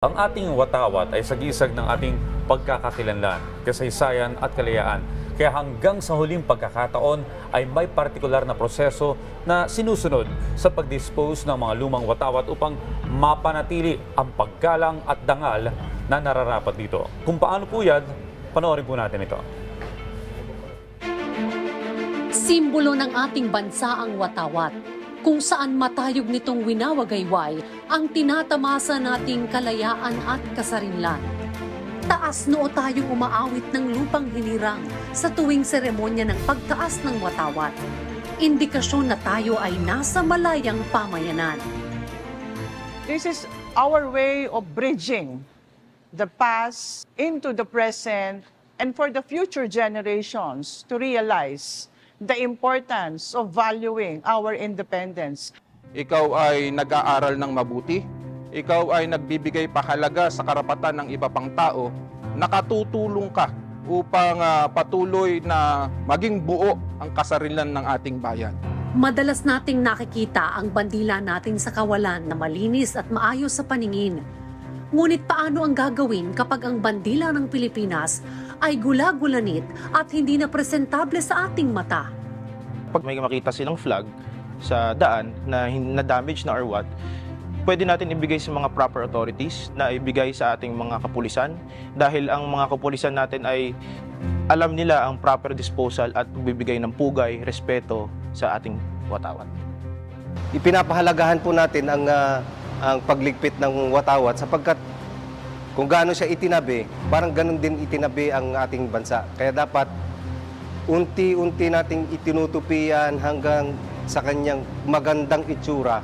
Ang ating watawat ay sagisag ng ating pagkakakilanlan, kasaysayan at kalayaan. Kaya hanggang sa huling pagkakataon ay may partikular na proseso na sinusunod sa pag-dispose ng mga lumang watawat upang mapanatili ang paggalang at dangal na nararapat dito. Kung paano po yan, panoorin po natin ito. Simbolo ng ating bansa ang watawat, kung saan matayog nitong winawagayway ang tinatamasa nating kalayaan at kasarinlan. Taas noo tayong umaawit ng lupang hinirang sa tuwing seremonya ng pagtaas ng watawat. Indikasyon na tayo ay nasa malayang pamayanan. This is our way of bridging the past into the present and for the future generations to realize the importance of valuing our independence. ikaw ay nag-aaral ng mabuti, ikaw ay nagbibigay pahalaga sa karapatan ng iba pang tao, nakatutulong ka upang ah, patuloy na maging buo ang kasarilan ng ating bayan. Madalas nating nakikita ang bandila natin sa kawalan na malinis at maayos sa paningin. Ngunit paano ang gagawin kapag ang bandila ng Pilipinas ay gula-gulanit at hindi na presentable sa ating mata? pag may makita silang flag sa daan na, hin- na damage na or what, pwede natin ibigay sa mga proper authorities na ibigay sa ating mga kapulisan dahil ang mga kapulisan natin ay alam nila ang proper disposal at pagbibigay ng pugay, respeto sa ating watawat. ipinapahalagahan po natin ang, ah, ang pagligpit ng watawat sapagkat kung gaano siya itinabi, parang ganun din itinabi ang ating bansa. Kaya dapat unti-unti nating itinutupi yan hanggang sa kanyang magandang itsura.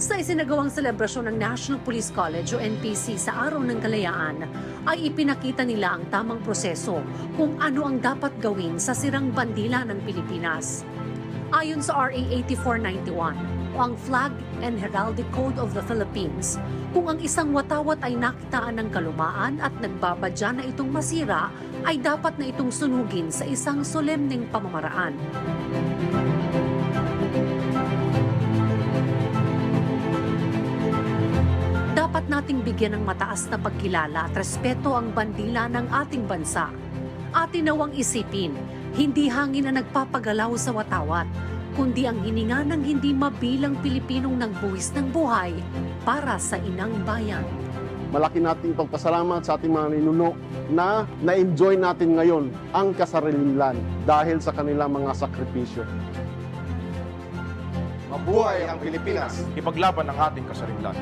Sa isinagawang selebrasyon ng National Police College o NPC sa Araw ng Kalayaan, ay ipinakita nila ang tamang proseso kung ano ang dapat gawin sa sirang bandila ng Pilipinas. Ayon sa RA 8491 o ang Flag and Heraldic Code of the Philippines, kung ang isang watawat ay nakitaan ng kalumaan at nagbabadya na itong masira, ay dapat na itong sunugin sa isang solemneng pamamaraan. dapat nating bigyan ng mataas na pagkilala at respeto ang bandila ng ating bansa. Atin nawang isipin, hindi hangin na nagpapagalaw sa watawat, kundi ang hininga ng hindi mabilang Pilipinong nagbuwis ng buhay para sa inang bayan. malaki nating pagpasalamat sa ating mga ninuno na na-enjoy natin ngayon ang kasarilan dahil sa kanilang mga sakripisyo. Mabuhay ang Pilipinas! Ipaglaban ang ating kasarinlan.